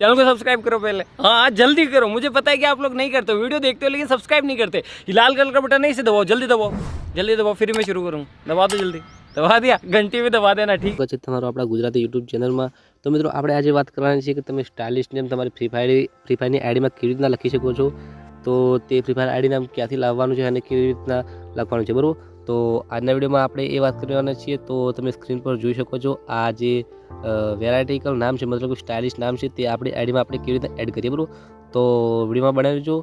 Channel को subscribe करो पहले हाँ हाँ जल्दी करो मुझे पता है कि आप लोग नहीं करते हो वीडियो देखते हो लेकिन सब्सक्राइब नहीं करते ये लाल कलर का बटन नहीं से दबाओ जल्दी दबाओ जल्दी दबाओ फिर मैं शुरू करूँ दबा दो जल्दी दबा दिया घंटी में दबा देना ठीक સ્વાગત છે તમારું આપણા ગુજરાતી યુટ્યુબ ચેનલમાં તો મિત્રો આપણે આજે વાત કરવાની છે કે તમે સ્ટાઇલિશ નેમ તમારી ફ્રી ફાયર ફ્રી ફાયરની આઈડીમાં કેવી રીતના લખી શકો છો તો તે ફ્રી ફાયર આઈડી નામ ક્યાંથી લાવવાનું છે અને કેવી રીતના લખવાનું છે બરાબર તો આજના વિડીયોમાં આપણે એ વાત કરવાના છીએ તો તમે સ્ક્રીન પર જોઈ શકો છો આ જે વેરાયટીકલ નામ છે, મતલબ કે સ્ટાઇલિશ નામ છે, તે આપણી આઈડીમાં આપણે કેવી રીતે એડ કરીએ, બરાબર? તો વિડીયોમાં બનાવીજો.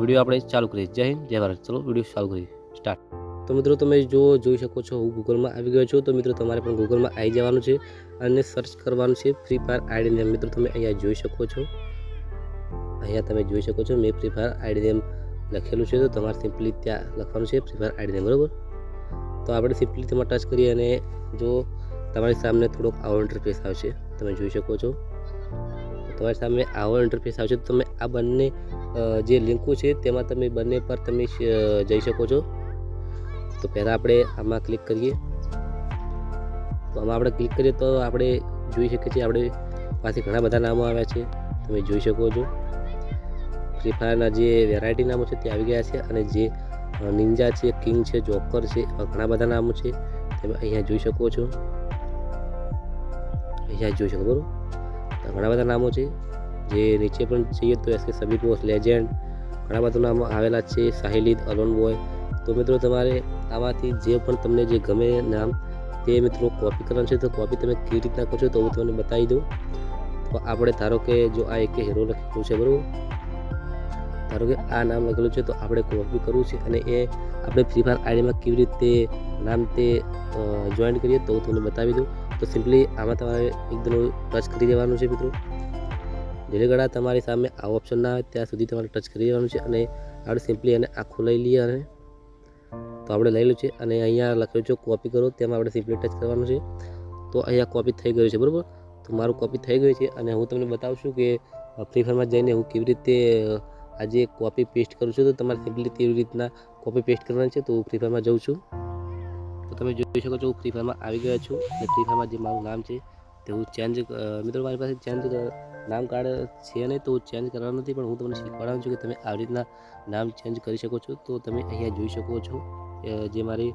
વીડિયો આપણે ચાલુ કરીએ. જય હિન્દ, જય ભારત. ચલો, વીડિયો ચાલુ કરીએ. સ્ટાર્ટ તો મિત્રો, તમે જો, જોઈ શકો છો, હું ગૂગલમાં આવી ગયો છું. તો મિત્રો, તમારે પણ ગૂગલમાં આવી જવાનું છે અને સર્ચ કરવાનું છે ફ્રી ફાયર આઈડી નેમ મિત્રો, તમે અહીંયા જોઈ શકો છો. અહીંયા તમે જોઈ શકો છો, મેં ફ્રી ફાયર આઈડી નેમ લખેલું છે. તો તમારે સિમ્પલી ત્યાં લખવાનું છે ફ્રી ફાયર આઈડી નેમ બરાબર? તો આપણે સિમ્પલી તેમાં ટચ કરીએ અને જો તમારી સામે થોડોક આવો ઇન્ટરફેસ આવશે. તમે જોઈ શકો છો. તમારી સામે આવો ઇન્ટરફેસ આવશે તો તમે આ બંને જે લિંકો છે તેમાં તમે બંને પર તમે જઈ શકો છો. તો પહેલાં આપણે આમાં ક્લિક કરીએ. તો આમાં આપણે ક્લિક કરીએ તો આપણે જોઈ શકીએ છીએ આપણે પાસે ઘણા બધા નામો આવ્યા છે. તમે જોઈ શકો છો. ફ્રી ફાયરના જે વેરાયટી નામો છે તે આવી ગયા છે અને જે નિંજા છે કિંગ છે જોકર છે ઘણા બધા નામો છે. તમે અહીંયા જોઈ શકો છો. અહીંયા જોઈ શકો બરાબર ઘણા બધા નામો છે. જે નીચે પણ જઈએ તો એસ કે સબીર બોસ લેજેન્ડ ઘણા બધા નામો આવેલા છે. સાહિલિદ અલોન બોય. તો મિત્રો તમારે આમાંથી જે પણ તમને જે ગમે નામ તે મિત્રો કોપી કરવાનું છે. તો કોપી તમે કેવી રીતના કરશો તો હું તમને બતાવી દઉં. તો આપણે ધારો કે જો આ એક હીરો લખેલું છે, બરાબર? ધારો કે આ નામ લખેલું છે, તો આપણે કોપી કરવું છે અને એ આપણે ફ્રી ફાયર આઈડીમાં કેવી રીતે નામ તે જોઈન કરીએ તો હું તમને બતાવી દઉં. તો સિમ્પલી આમાં તમારે એકદમ ટચ કરી દેવાનું છે મિત્રો. જેટલી ગળા તમારી સામે આ ઓપ્શન ના આવે, ત્યાં સુધી તમારે ટચ કરી દેવાનું છે અને આપણે સિમ્પલી એને આખું લઈ લઈએ અને તો આપણે લઈ લઉં છે અને અહીંયા લખેલું છે કોપી કરો, તેમાં આપણે સિમ્પલી ટચ કરવાનું છે. તો અહીંયા કોપી થઈ ગયું છે, બરાબર? તો મારું કોપી થઈ ગયું છે અને હું તમને બતાવું છું કે ફ્રી ફાયરમાં જઈને હું કેવી રીતે, આજે કોપી પેસ્ટ કરું છું. તો તમારે સિમ્પલી તેવી રીતના કોપી પેસ્ટ કરવાની છે, તો હું ફ્રી ફાયરમાં જાઉં છું. તો તમે જોઈ શકો છો, હું ફ્રી ફાયરમાં આવી ગયો છું. અને ફ્રી ફાયરમાં જે મારું નામ છે, તે હું ચેન્જ મિત્રો, મારી પાસે ચેન્જ નામ કાર્ડ છે નહીં, તો ચેન્જ કરવાનું નથી, પણ હું તમને શીખવાડવાનું છું કે તમે આવી રીતના નામ ચેન્જ કરી શકો છો. તો તમે અહીંયા જોઈ શકો છો જે મારી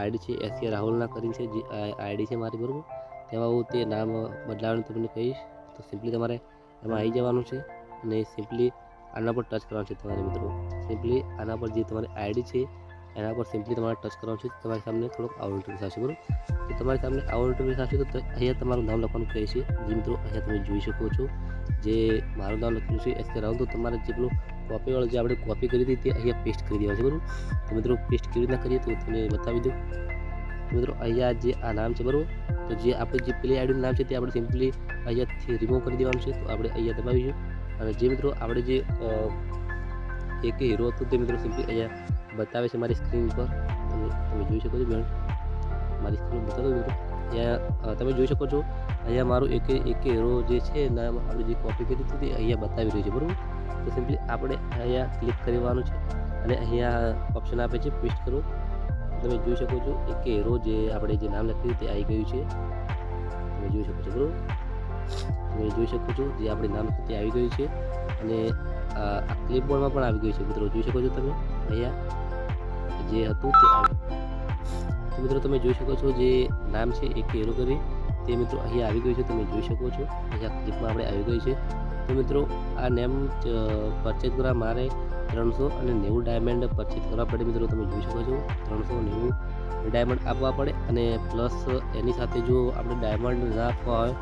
આઈડી છે એસ રાહુલના કરીને છે, જે આઈડી છે મારી, બરાબર? તેમાં હું તે નામ બદલાવવાનું તમને કહીશ. તો સિમ્પલી તમારે એમાં આવી જવાનું છે અને સિમ્પલી આના પર ટચ કરવાનું છે તમારે, મિત્રો. સિમ્પલી આના પર જે તમારી આઈડી છે એના પર સિમ્પલી તમારે ટચ કરવાનું છે, તમારી સામે થોડોક આવો ઇન્ટરફેસ આવશે બરાબર? તો તમારી સામે આવો ઇન્ટરફેસ આવશે તો અહીંયા તમારું નામ લખવાનું કહે છે. જે મિત્રો, અહીંયા તમે જોઈ શકો છો જે મારું નામ લખેલું છે એસ કે રાહુલ. તો તમારે જેટલું કોપીવાળું જે આપણે કોપી કરી હતી તે અહીંયા પેસ્ટ કરી દેવાનું છે, બરાબર? તો મિત્રો પેસ્ટ કેવી રીતના કરીએ તો તમને બતાવી દઉં. મિત્રો, અહીંયા જે આ નામ છે, બરાબર? તો જે આપણે જે પ્લે આઈડીનું નામ છે તે આપણે સિમ્પલી અહીંયાથી રિમૂવ કરી દેવાનું છે, તો આપણે અહીંયા દબાવીશું. અને જે મિત્રો, આપણે જે એક હીરો હતો તે મિત્રો સિમ્પલી અહીંયા બતાવે છે મારી સ્ક્રીન ઉપર તમે તમે જોઈ શકો છો બેન. મારી સ્ક્રીન બતાવો મિત્રો અહીંયા તમે જોઈ શકો છો, અહીંયા મારું એક એક એરો જે છે આપણે જે કોપી કરી હતી અહીંયા બતાવી રહ્યું છે, બરાબર? તો સિમ્પલી આપણે અહીંયા ક્લિક કરવાનું છે અને અહીંયા ઓપ્શન આપે છે પેસ્ટ કરો. તમે જોઈ શકો છો, એક એરો જે આપણે જે નામ લખ્યું તે આવી ગયું છે. તમે જોઈ શકો છો, બરાબર? તમે જોઈ શકો છો, જે આપણે નામ તે આવી ગયું છે. અને આ ક્લિપબોર્ડમાં પણ આવી ગયું છે, મિત્રો. જોઈ શકો છો તમે? અહીંયા જે હતું તે મિત્રો તમે જોઈ શકો છો જે નામ છે એક કેરો કરી. તે મિત્રો અહીંયા આવી ગયું છે, તમે જોઈ શકો છો. અહીંયા ક્લિપમાં આપણે આવી ગયું છે. તો મિત્રો આ નેમ પરચેજ કરવા મારે ત્રણસો અને નેવું ડાયમંડ પરચેજ કરવા પડે મિત્રો, તમે જોઈ શકો છો. ત્રણસો નેવું ડાયમંડ આપવા પડે અને પ્લસ એની સાથે જો આપણે ડાયમંડ ના આપવા હોય,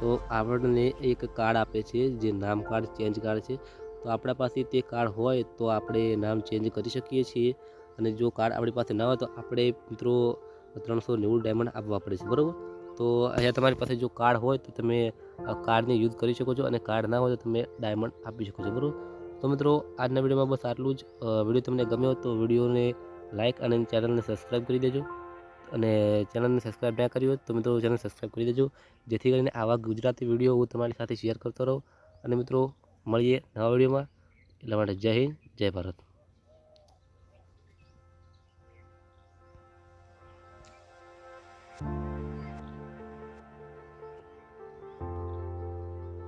તો આપણને એક કાર્ડ આપે છે, જે નામ કાર્ડ, ચેન્જ કાર્ડ છે. તો આપણા પાસે તે કાર્ડ હોય તો આપણે નામ ચેન્જ કરી શકીએ છીએ. અને જો કાર્ડ આપણી પાસે ના હોય તો આપણે મિત્રો ત્રણસો નેવું ડાયમંડ આપવા પડે છે, બરાબર? તો અહીંયા તમારી પાસે જો કાર્ડ હોય તો તમે કાર્ડને યુઝ કરી શકો છો અને કાર્ડ ના હોય તો તમે ડાયમંડ આપી શકો છો, બરાબર? તો મિત્રો, આજના વિડીયોમાં બસ આટલું જ. વીડિયો તમને ગમ્યો તો વિડીયોને લાઇક અને ચેનલને સબસ્ક્રાઈબ કરી દેજો. અને ચેનલને સબસ્ક્રાઈબ ના કરી હોય તો મિત્રો ચેનલ સબસ્ક્રાઈબ કરી દેજો. જેથી કરીને આવા ગુજરાતી વીડિયો હું તમારી સાથે શેર કરતો રહું. અને મિત્રો મળીએ નવા વિડીયોમાં. એટલા માટે જય હિન્દ જય ભારત.